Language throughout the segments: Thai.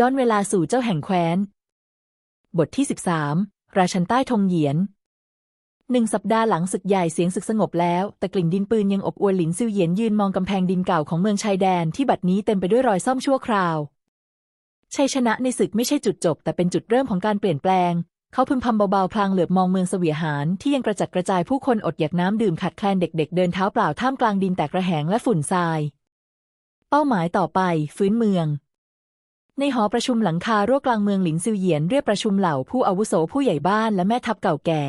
ย้อนเวลาสู่เจ้าแห่งแคว้น บทที่ 13 ราชันใต้ธงเหยียนหนึ่งสัปดาห์หลังศึกใหญ่เสียงศึกสงบแล้ว แต่กลิ่นดินปืนยังอบอวลหลินซิวเหยียนยืนมองกำแพงดินเก่าของเมืองชายแดนที่บัดนี้เต็มไปด้วยรอยซ่อมชั่วคราว ชัยชนะในศึกไม่ใช่จุดจบ แต่เป็นจุดเริ่มของการเปลี่ยนแปลง เขาพึมพำเบาๆพลางเหลือบมองเมืองเสวียหารที่ยังกระจัดกระจายผู้คนอดอยากน้ำดื่มขัดแคลนเด็ก ๆ เดินเท้าเปล่าท่ามกลางดินแตกระแหงและฝุ่นทราย เป้าหมายต่อไป ฟื้นเมือง ในหอประชุมหลังคารั้วกลางเมืองหลินซิวเหยียนเรียกประชุมเหล่าผู้อาวุโสผู้ใหญ่บ้านและแม่ทัพเก่าแก่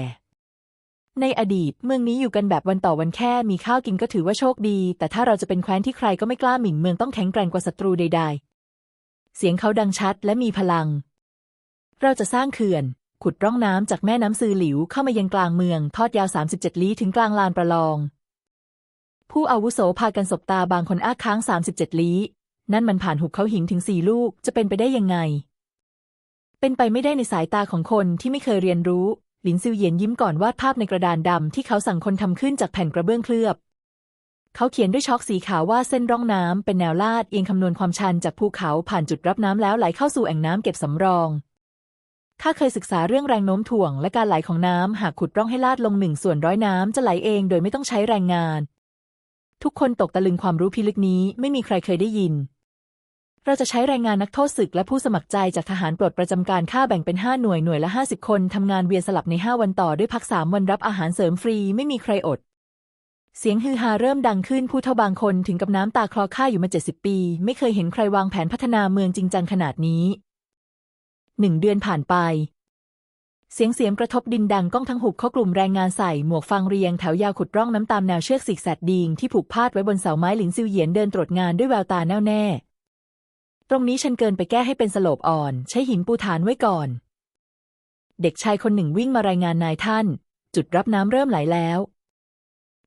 ในอดีตเมืองนี้อยู่กันแบบวันต่อวันแค่มีข้าวกินก็ถือว่าโชคดี แต่ถ้าเราจะเป็นแคว้นที่ใครก็ไม่กล้าหมิ่นเมืองต้องแข็งแกร่งกว่าศัตรูใด ๆ เสียงเขาดังชัดและมีพลัง เราจะสร้างเขื่อน ขุดร่องน้ำจากแม่น้ำซือหลิวเข้ามายังกลางเมือง ทอดยาว 37 ลี้ถึงกลางลานประลอง ผู้อาวุโสพากันสบตาบางคนอ้าค้าง 37 ลี้ นั่นมันผ่านหุบเขาหินถึงสี่ลูกจะเป็นไปได้ยังไง เป็นไปไม่ได้ในสายตาของคนที่ไม่เคยเรียนรู้ หลินซิวเหยียนยิ้มก่อนวาดภาพในกระดานดำที่เขาสั่งคนทำขึ้นจากแผ่นกระเบื้องเคลือบ เขาเขียนด้วยช็อกสีขาวว่าเส้นร่องน้ำเป็นแนวลาดเอียงคำนวณความชันจากภูเขาผ่านจุดรับน้ำแล้วไหลเข้าสู่แอ่งน้ำเก็บสำรองข้าเคยศึกษาเรื่องแรงโน้มถ่วงและการไหลของน้ำหากขุดร่องให้ลาดลงหนึ่งส่วนร้อยน้ำจะไหลเองโดยไม่ต้องใช้แรงงาน ทุกคนตกตะลึงความรู้พิลึกนี้ไม่มีใครเคยได้ยิน เราจะใช้แรงงานนักโทษศึกและผู้สมัครใจจากทหารปลดประจำการค่าแบ่งเป็น 5 หน่วยหน่วยละ 50 คนทำงานเวียนสลับใน 5 วันต่อด้วยพัก 3 วันรับอาหารเสริมฟรีไม่มีใครอด เสียงฮือฮาเริ่มดังขึ้นผู้เท่าบางคนถึงกับน้ำตาคลอค่าอยู่มา 70 ปี ไม่เคยเห็นใครวางแผนพัฒนาเมืองจริงจังขนาดนี้หนึ่งเดือนผ่านไป เสียงเสียมกระทบดินดังก้องทั้งหุบเข้ากลุ่มแรงงานใส่หมวกฟางเรียงแถวยาวขุดร่องน้ำตามแนวเชือกสิกแสดดิงที่ผูกพาดไว้บนเสาไม้หลินซิวเหยียนเดินตรวจงานด้วยแววตาแน่วแน่ ตรงนี้ฉันเกินไปแก้ให้เป็นสโลปอ่อน ใช้หินปูฐานไว้ก่อน เด็กชายคนหนึ่งวิ่งมารายงานนายท่าน จุดรับน้ำเริ่มไหลแล้ว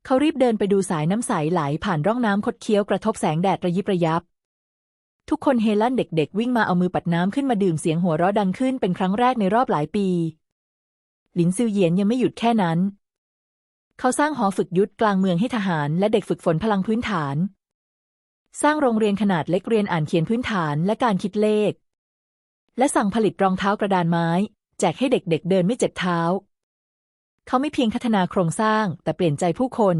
เขารีบเดินไปดูสายน้ำใสไหลผ่านร่องน้ำคดเคี้ยวกระทบแสงแดดระยิบระยับ ทุกคนเฮลั่นเด็กๆ วิ่งมาเอามือปัดน้ำขึ้นมาดื่มเสียงหัวเราะดังขึ้นเป็นครั้งแรกในรอบหลายปี หลินซิวเหยียนยังไม่หยุดแค่นั้น เขาสร้างหอฝึกยุทธกลางเมืองให้ทหารและเด็กฝึกฝนพลังพื้นฐาน สร้างโรงเรียนขนาดเล็กเรียนอ่านเขียนพื้นฐานและการคิดเลข และสั่งผลิตรองเท้ากระดานไม้ แจกให้เด็กๆเเดินไม่เจ็บเท้า เขาไม่เพียงพัฒนาโครงสร้างแต่เปลี่ยนใจผู้คน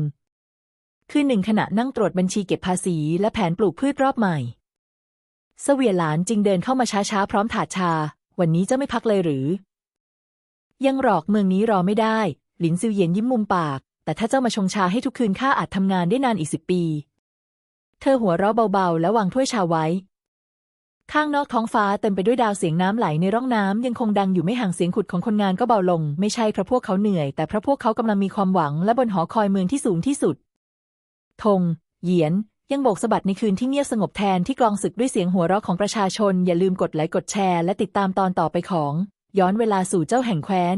คือหนึ่งขณะนั่งตรวจบัญชีเก็บภาษีและแผนปลูกพืชรอบใหม่เสวียหลานจึงเดินเข้ามาช้าๆ พร้อมถาดชา วันนี้เจ้าไม่พักเลยหรือ ยังหรอกเมืองนี้รอไม่ได้ หลินซิวเยียนยิ้มมุมปาก แต่ถ้าเจ้ามาชงชาให้ทุกคืนข้าอาจทำงานได้นานอีกสิบปี เธอหัวเราะเบาๆ แล้ววางถ้วยชาไว้ ข้างนอกท้องฟ้าเต็มไปด้วยดาวเสียงน้ำไหลในร่องน้ำยังคงดังอยู่ไม่ห่างเสียงขุดของคนงานก็เบาลง ไม่ใช่เพราะพวกเขาเหนื่อย แต่เพราะพวกเขากำลังมีความหวังและบนหอคอยเมืองที่สูงที่สุดธงเหยียนยังโบกสะบัดในคืนที่เงียบสงบแทนที่กลองศึกด้วยเสียงหัวเราะของประชาชน อย่าลืมกดไลค์กดแชร์ และติดตามตอนต่อไปของ ย้อนเวลาสู่เจ้าแห่งแคว้น